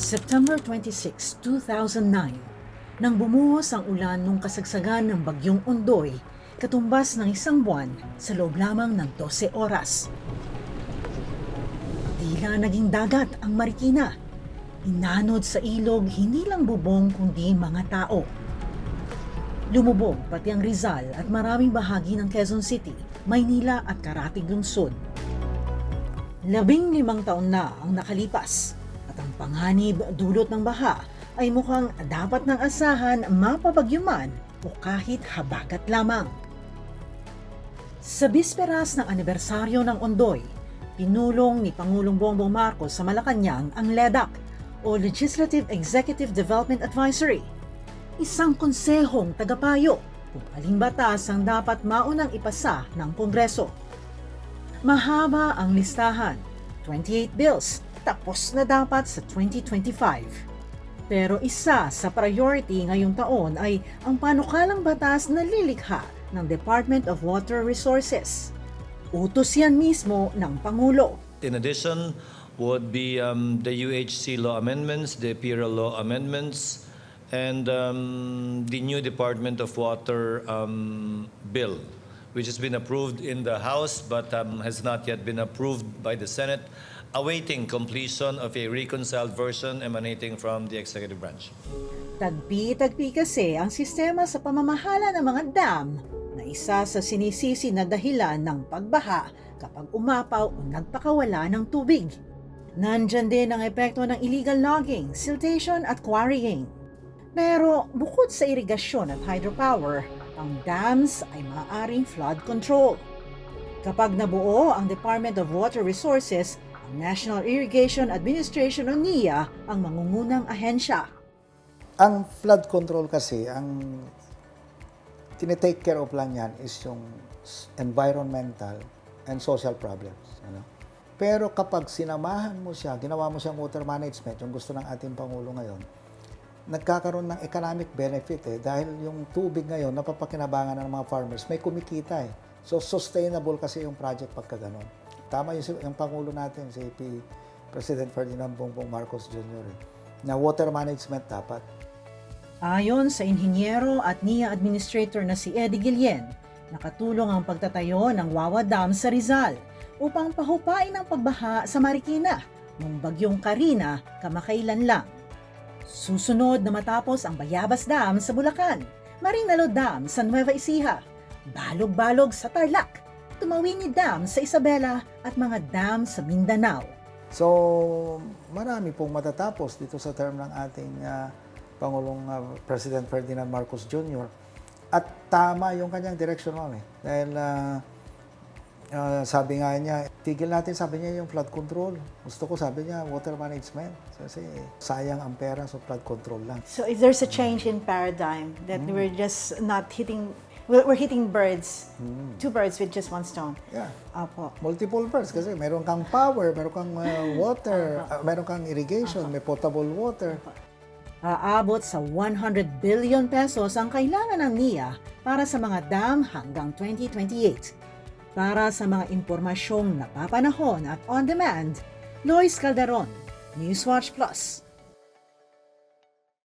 September 26, 2009, nang bumuhos ang ulan nung kasagsagan ng bagyong Ondoy, katumbas ng isang buwan sa loob lamang ng 12 oras. Tila naging dagat ang Marikina. Inanod sa ilog hindi lang bubong kundi mga tao. Lumubog pati ang Rizal at maraming bahagi ng Quezon City, Maynila at Karatig Lungsod. Labing limang taon na ang nakalipas at ang panganib dulot ng baha ay mukhang dapat ng asahan mapabagyuman o kahit habagat lamang. Sa bisperas ng anibersaryo ng Ondoy, pinulong ni Pangulong Bongbong Marcos sa Malacanang ang LEDAC o Legislative Executive Development Advisory, isang konsehong tagapayo kung aling batas ang dapat maunang ipasa ng Kongreso. Mahaba ang listahan, 28 bills, tapos na dapat sa 2025. Pero isa sa priority ngayong taon ay ang panukalang batas na lilikha ng Department of Water Resources. Utos yan mismo ng Pangulo. In addition, would be um, the UHC law amendments, the Imperial law amendments, and um, the new Department of Water um, bill, which has been approved in the House but um, has not yet been approved by the Senate, awaiting completion of a reconciled version emanating from the executive branch. Tagpi-tagpi kasi ang sistema sa pamamahala ng mga dam na isa sa sinisisi na dahilan ng pagbaha kapag umapaw o nagpakawala ng tubig. Nandyan din ang epekto ng illegal logging, siltation at quarrying. Pero bukod sa irigasyon at hydropower, ang dams ay maaaring flood control. Kapag nabuo ang Department of Water Resources, National Irrigation Administration o NIA ang mangungunang ahensya. Ang flood control kasi, ang tinitake care of lang yan is yung environmental and social problems. Ano? Pero kapag sinamahan mo siya, ginawa mo siyang water management, yung gusto ng ating Pangulo ngayon, nagkakaroon ng economic benefit eh. Dahil yung tubig ngayon, napapakinabangan ng mga farmers, may kumikita eh. So, sustainable kasi yung project pagka ganun. Tama yung, yung Pangulo natin, si P. President Ferdinand Bongbong Marcos Jr. eh, na water management dapat. Ayon sa inhinyero at NIA administrator na si Eddie Guillen, nakatulong ang pagtatayo ng Wawa Dam sa Rizal upang pahupain ang pagbaha sa Marikina nung bagyong Karina kamakailan lang. Susunod na matapos ang Bayabas Dam sa Bulacan, Marinalo Dam sa Nueva Ecija, Balog-Balog sa Tarlac, Tumawini Dam sa Isabela at mga dam sa Mindanao. So, marami pong matatapos dito sa term ng ating ah, Pangulong ah, President Ferdinand Marcos Jr. At tama yung kanyang direction noon eh. Dahil ah, ah, sabi nga niya, tigil natin sabi niya yung flood control. Gusto ko sabi niya water management. Kasi sayang ang pera sa flood control lang. So if there's a change in paradigm that we're just not hitting, we're, we're hitting birds, two birds with just one stone. Yeah. Apo. Multiple birds kasi meron kang power, meron kang ah, water, ah, meron kang irrigation, may potable water. Aabot sa 100 billion pesos ang kailangan ng NIA para sa mga dam hanggang 2028. Para sa mga impormasyong napapanahon at on-demand, Lois Calderon, Newswatch Plus.